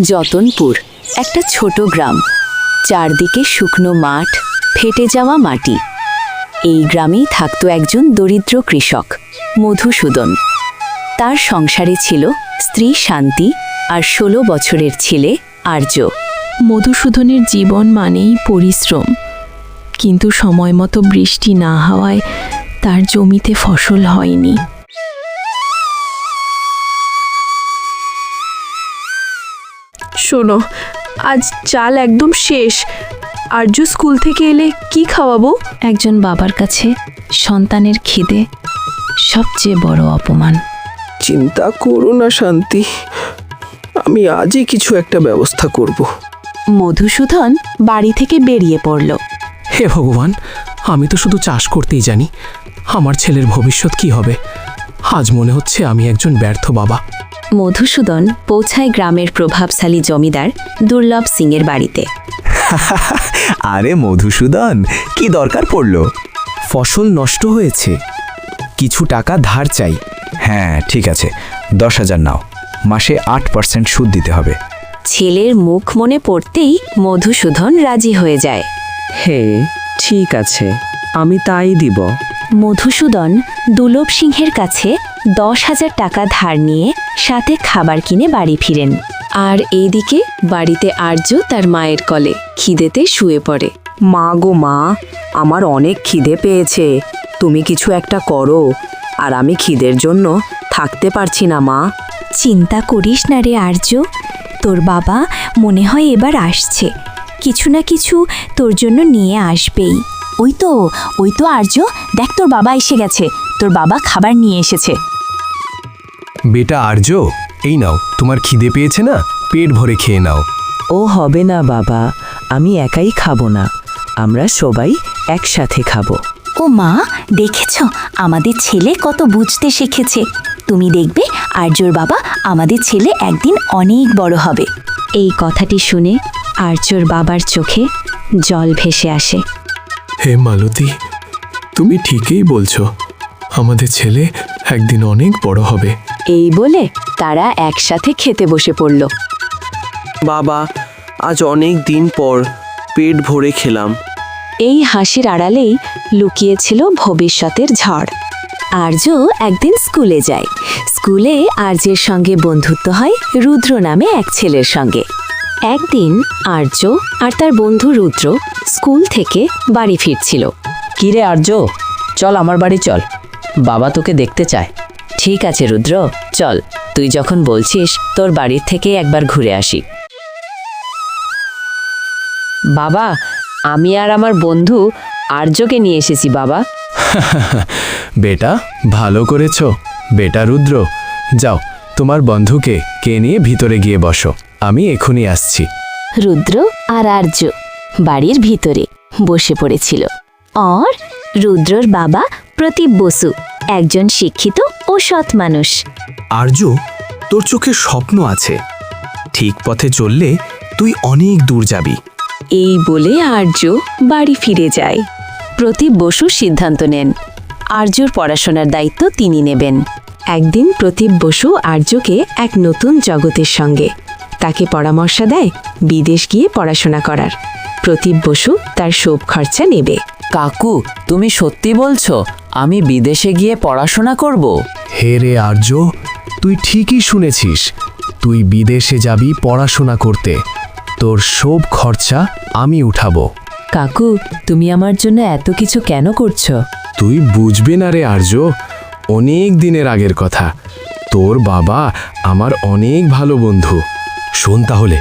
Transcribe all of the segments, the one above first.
যতনপুর, একটা ছোট গ্রাম। চারদিকে শুকনো মাঠ, ফেটে যাওয়া মাটি। এই গ্রামেই থাকতো একজন দরিদ্র কৃষক, মধুসূদন। তার সংসারে ছিল স্ত্রী শান্তি আর ষোলো বছরের ছেলে আর্য। মধুসূদনের জীবন মানেই পরিশ্রম। কিন্তু সময় মতো বৃষ্টি না হওয়ায় তার জমিতে ফসল হয়নি। শোনো আজ চাল একদম শেষ। আর্য স্কুল থেকে এলে কি খাওয়াবো? একজন বাবার কাছে সন্তানের খিদে সবচেয়ে বড় অপমান। চিন্তা করো না শান্তি। আমি আজই কিছু একটা ব্যবস্থা করব। মধুসূদন বাড়ি থেকে বেরিয়ে পড়ল। হে ভগবান আমি তো শুধু চাষ করতেই জানি। আমার ছেলের ভবিষ্যৎ কি হবে? আজ মনে হচ্ছে আমি একজন ব্যর্থ বাবা। মধুসূদন পৌঁছায় গ্রামের প্রভাবশালী জমিদার দুর্লভ সিংয়ের বাড়িতে। আরে মধুসূদন কি দরকার পড়ল? ফসল নষ্ট হয়েছে। কিছু টাকা ধার চাই। হ্যাঁ ঠিক আছে। দশ হাজার নাও। মাসে আট পার্সেন্ট সুদ দিতে হবে। ছেলের মুখ মনে পড়তেই মধুসূদন রাজি হয়ে যায়। হে ঠিক আছে। আমি তাই দিব। মধুসূদন দুলভ সিংহের কাছে দশ হাজার টাকা ধার নিয়ে সাথে খাবার কিনে বাড়ি ফিরেন। আর এইদিকে বাড়িতে আর্য তার মায়ের কলে খিদেতে শুয়ে পড়ে। মা গো মা আমার অনেক খিদে পেয়েছে। তুমি কিছু একটা করো আর আমি খিদের জন্য থাকতে পারছি না মা। চিন্তা করিস না রে আর্য তোর বাবা মনে হয় এবার আসছে। কিছু না কিছু তোর জন্য নিয়ে আসবেই। ওই তো ওই তো আর্য দেখ তোর বাবা এসে গেছে। তোর বাবা খাবার নিয়ে এসেছে। বেটা আর্য এই নাও তোমার খিদে পেয়েছে না? পেট ভরে খেয়ে নাও। ও হবে না বাবা আমি একাই খাব না। আমরা সবাই একসাথে খাব। ও মা দেখেছ? আমাদের ছেলে কত বুঝতে শিখেছে। তুমি দেখবে আর্যর বাবা আমাদের ছেলে একদিন অনেক বড় হবে। এই কথাটি শুনে আর্যর বাবার চোখে জল ভেসে আসে। হে মালতী তুমি ঠিকই বলছো। আমাদের ছেলে একদিন অনেক বড় হবে। এই বলে তারা একসাথে খেতে বসে পড়ল। বাবা আজ অনেক দিন পর পেট ভরে খেলাম। এই হাসির আড়ালেই লুকিয়েছিল ভবিষ্যতের ঝড়। আর্য একদিন স্কুলে যায়। স্কুলে আর্যের সঙ্গে বন্ধুত্ব হয় রুদ্র নামে এক ছেলের সঙ্গে। একদিন আর্য আর তার বন্ধু রুদ্র স্কুল থেকে বাড়ি ফিরছিল। কিরে আর্য চল আমার বাড়ি চল। বাবা তোকে দেখতে চায়। ঠিক আছে রুদ্র চল। তুই যখন বলছিস তোর বাড়ির থেকে একবার ঘুরে আসি। বাবা আমি আর আমার বন্ধু আর্যকে নিয়ে এসেছি বাবা। বেটা ভালো করেছ। বেটা রুদ্র যাও তোমার বন্ধুকে কে নিয়ে ভিতরে গিয়ে বসো। আমি এখনই আসছি। রুদ্র আর আর্য। বাড়ির ভিতরে বসে পড়েছিল। অর রুদ্রর বাবা প্রতীপ বসু একজন শিক্ষিত ও সৎ মানুষ। আর্য তোর চোখে স্বপ্ন আছে। ঠিক পথে চললে তুই অনেক দূর যাবি। এই বলে আর্য বাড়ি ফিরে যায়। প্রতীপ বসু সিদ্ধান্ত নেন। আর্যর পড়াশোনার দায়িত্ব তিনি নেবেন। একদিন প্রতীপ বসু আর্যকে এক নতুন জগতের সঙ্গে তাকে পরামর্শ দেয় বিদেশ গিয়ে পড়াশোনা করার। প্রতীপ বসু তার সব খরচা নেবে। কাকু তুমি সত্যি বলছো আমি বিদেশে গিয়ে পড়াশোনা করব? হে রে আর্য তুই ঠিকই শুনেছিস তুই বিদেশে যাবি পড়াশোনা করতে তোর সব খরচা আমি উঠাবো। কাকু তুমি আমার জন্য এত কিছু কেন করছ? তুই বুঝবে না রে আর্য অনেক দিনের আগের কথা তোর বাবা আমার অনেক ভালো বন্ধু। শোন তাহলে,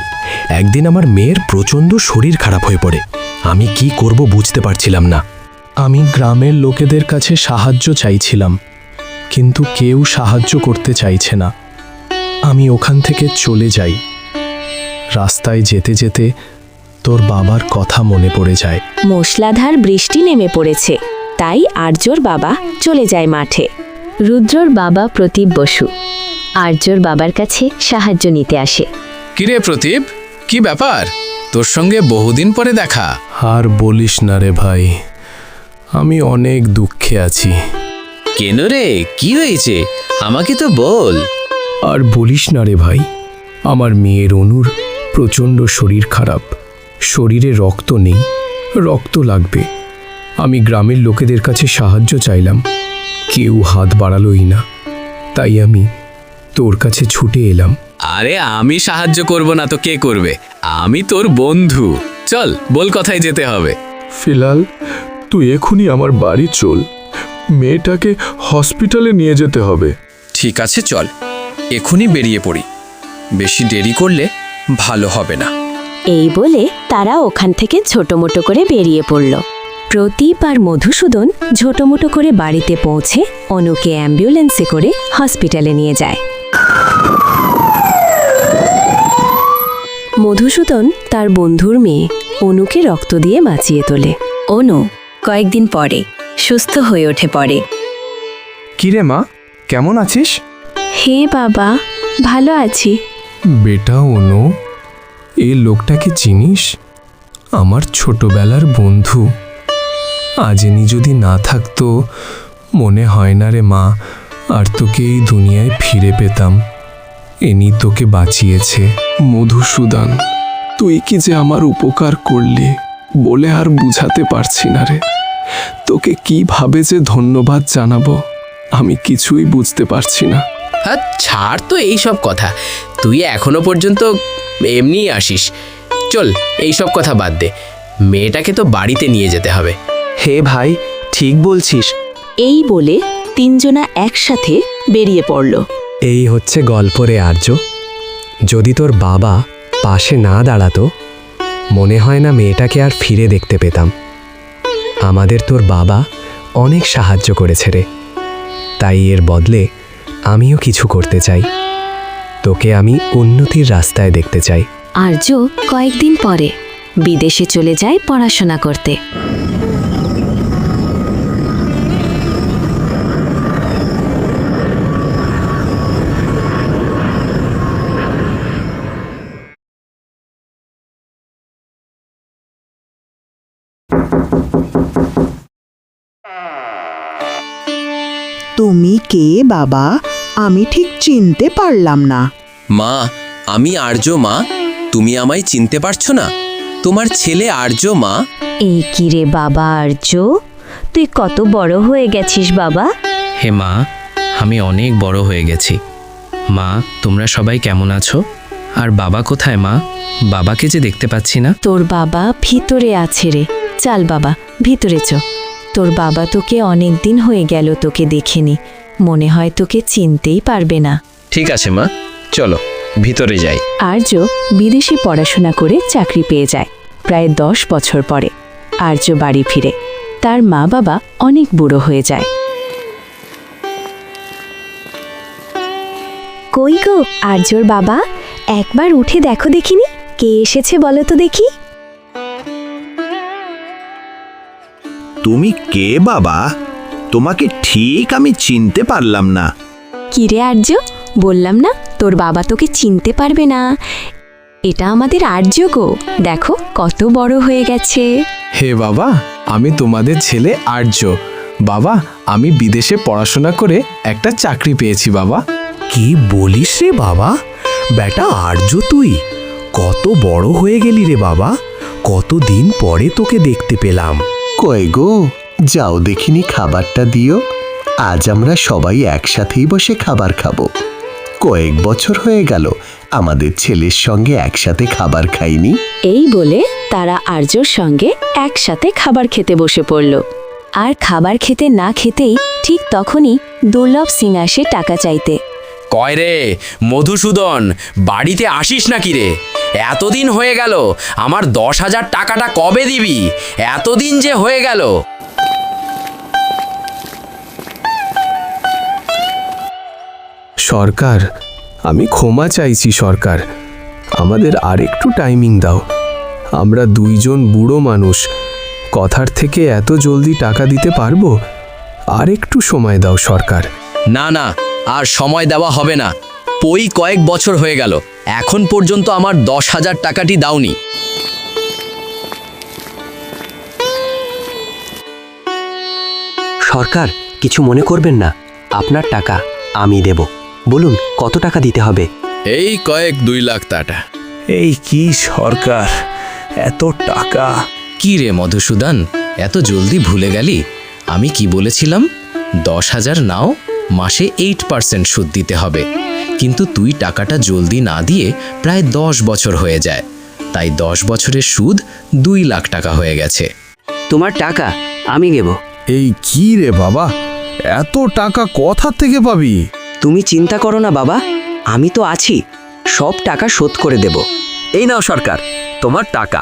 একদিন আমার মেয়ের প্রচণ্ড শরীর খারাপ হয়ে পড়ে। আমি কি করব বুঝতে পারছিলাম না। আমি গ্রামের লোকেদের কাছে সাহায্য চাইছিলাম, কিন্তু কেউ সাহায্য করতে চাইছে না। আমি ওখান থেকে চলে যাই। রাস্তায় যেতে যেতে তোর বাবার কথা মনে পড়ে যায়। মশলাধার বৃষ্টি নেমে পড়েছে, তাই আর্যর বাবা চলে যায় মাঠে। রুদ্রর বাবা প্রতীপ বসু, আর্যর বাবার কাছে সাহায্য নিতে আসে। কিরে প্রদীপ? কি ব্যাপার? তোর সঙ্গে বহুদিন পরে দেখা। আর বলিস না রে ভাই আমি অনেক দুঃখে আছি। কেন রে? কি হয়েছে? আমাকে তো বল। আর বলিস না রে ভাই আমার মেয়ের অনুর প্রচণ্ড শরীর খারাপ। শরীরে রক্ত নেই রক্ত লাগবে। আমি গ্রামের লোকেদের কাছে সাহায্য চাইলাম। কেউ হাত বাড়ালোই না। তাই আমি তোর কাছে ছুটে এলাম। আরে আমি সাহায্য করব না তো কে করবে? আমি তোর বন্ধু। চল বল কথায় যেতে হবে। ফিলাল তুই এখনই আমার বাড়ি চল। মেয়েটাকে হসপিটালে নিয়ে যেতে হবে। ঠিক আছে চল। এখনই বেরিয়ে পড়ি। বেশি দেরি করলে ভালো হবে না। এই বলে তারা ওখান থেকে ছোটমোটো করে বেরিয়ে পড়ল। প্রদীপ আর মধুসূদন ঝোটোমোটো করে বাড়িতে পৌঁছে অনুকে অ্যাম্বুলেন্সে করে হসপিটালে নিয়ে যায়। মধুসূদন তার বন্ধুর মেয়ে অনুকে রক্ত দিয়ে বাঁচিয়ে তোলে। অনু কয়েকদিন পরে সুস্থ হয়ে ওঠে পরে। কিরে মা কেমন আছিস? হে বাবা ভালো আছি। বেটা অনু এই লোকটাকে চিনিস? আমার ছোটবেলার বন্ধু। আজ ইনি যদি না থাকতো মনে হয় না রে মা আর তোকে এই দুনিয়ায় ফিরে পেতাম। এনি তোকে বাঁচিয়েছে মধুসূদন। তুই কি যে আমার উপকার করলি বলে আর বুঝাতে পারছি না রে। তোকে কীভাবে যে ধন্যবাদ জানাব আমি কিছুই বুঝতে পারছি না। হ্যাঁ ছাড় তো এই সব কথা। তুই এখনও পর্যন্ত এমনিই আসিস। চল এই সব কথা বাদ দে। মেয়েটাকে তো বাড়িতে নিয়ে যেতে হবে। হে ভাই ঠিক বলছিস। এই বলে তিনজনা একসাথে বেরিয়ে পড়ল। এই হচ্ছে গল্প রে আর্য। যদি তোর বাবা পাশে না দাঁড়াতো, মনে হয় না মেয়েটাকে আর ফিরে দেখতে পেতাম। আমাদের তোর বাবা অনেক সাহায্য করেছে রে। তাই এর বদলে আমিও কিছু করতে চাই। তোকে আমি উন্নতির রাস্তায় দেখতে চাই। আর্য কয়েকদিন পরে বিদেশে চলে যায় পড়াশোনা করতে। তুমি কে বাবা? আমি ঠিক চিনতে পারলাম না। মা আমি আর্য মা। তুমি আমায় চিনতে পারছ না? তোমার ছেলে আর্য মা। এই কি রে বাবা আর্য? তুই কত বড় হয়ে গেছিস বাবা? হে মা আমি অনেক বড় হয়ে গেছি। মা তোমরা সবাই কেমন আছো? আর বাবা কোথায় মা? বাবাকে যে দেখতে পাচ্ছি না। তোর বাবা ভিতরে আছে রে। চাল বাবা ভিতরে চ। তোর বাবা তোকে অনেক দিন হয়ে গেল তোকে দেখেনি। মনে হয় তোকে চিনতেই পারবে না। ঠিক আছে মা। চলো ভিতরে যাই। আর্য বিদেশে পড়াশোনা করে চাকরি পেয়ে যায় প্রায় দশ বছর পরে। আর্য বাড়ি ফিরে। তার মা বাবা অনেক বুড়ো হয়ে যায়। কই গো আর্যর বাবা? একবার উঠে দেখো দেখিনি। কে এসেছে বলো তো দেখি। তুমি কে বাবা? তোমাকে ঠিক আমি চিনতে পারলাম না। কিরে আর্য বললাম না তোর বাবা তোকে চিনতে পারবে না। এটা আমাদের আর্য গো দেখো কত বড় হয়ে গেছে। হে বাবা আমি তোমাদের ছেলে আর্য। বাবা আমি বিদেশে পড়াশোনা করে একটা চাকরি পেয়েছি বাবা। কি বলিস রে বাবা? বেটা আর্য তুই। কত বড় হয়ে গেলি রে বাবা। কতদিন পরে তোকে দেখতে পেলাম। কয় গো? যাও দেখিনি খাবারটা দিও। আজ আমরা সবাই একসাথেই বসে খাবার খাব। কয়েক বছর হয়ে গেল আমাদের ছেলের সঙ্গে একসাথে খাবার খাইনি। এই বলে তারা আর্যর সঙ্গে একসাথে খাবার খেতে বসে পড়ল। আর খাবার খেতে না খেতেই ঠিক তখনই দুর্লভ সিং আসে টাকা চাইতে। কয় রে মধুসূদন বাড়িতে আসিস নাকি রে? এতদিন হয়ে গেল আমার দশ হাজার টাকাটা কবে দিবি? এতদিন যে হয়ে গেল। সরকার আমি ক্ষমা চাইছি সরকার। আমাদের আর একটু টাইমিং দাও। আমরা দুইজন বুড়ো মানুষ। কথার থেকে এত জলদি টাকা দিতে পারব? আর একটু সময় দাও সরকার। না না আর সময় দেওয়া হবে না। পই কয়েক বছর হয়ে গেল। এখন পর্যন্ত আমার দশ হাজার টাকাটি দাওনি। সরকার কিছু মনে করবেন না। আপনার টাকা আমি দেব। বলুন কত টাকা দিতে হবে? এই কয়েক দুই লাখ টাকা। এই কি সরকার? এত টাকা। কি রে মধুসূদন এত জলদি ভুলে গেলি? আমি কি বলেছিলাম? দশ হাজার নাও মাসে এইট পার্সেন্ট সুদ দিতে হবে। কিন্তু তুই টাকাটা জলদি না দিয়ে প্রায় দশ বছর হয়ে যায়। তাই দশ বছরের সুদ দুই লাখ টাকা হয়ে গেছে। তোমার টাকা আমি দেব এই কি রে বাবা? এত টাকা কোথা থেকে পাবি? তুমি চিন্তা করো না বাবা আমি তো আছি। সব টাকা শোধ করে দেব। এই নাও সরকার তোমার টাকা।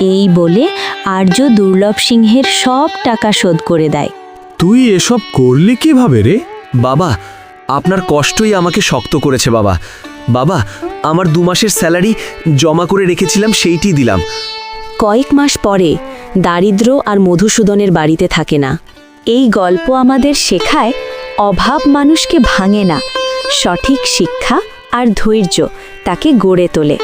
এই বলে আর্য দুর্লভ সিংহের সব টাকা শোধ করে দেয়। তুই এসব করলি কীভাবে রে? বাবা আপনার কষ্টই আমাকে শক্ত করেছে, বাবা। বাবা, আমার দু মাসের স্যালারি জমা করে রেখেছিলাম, সেইটি দিলাম। কয়েক মাস পরে দারিদ্র আর মধুসূদনের বাড়িতে থাকে না। এই গল্প আমাদের শেখায় অভাব মানুষকে ভাঙে না। সঠিক শিক্ষা আর ধৈর্য তাকে গড়ে তোলে।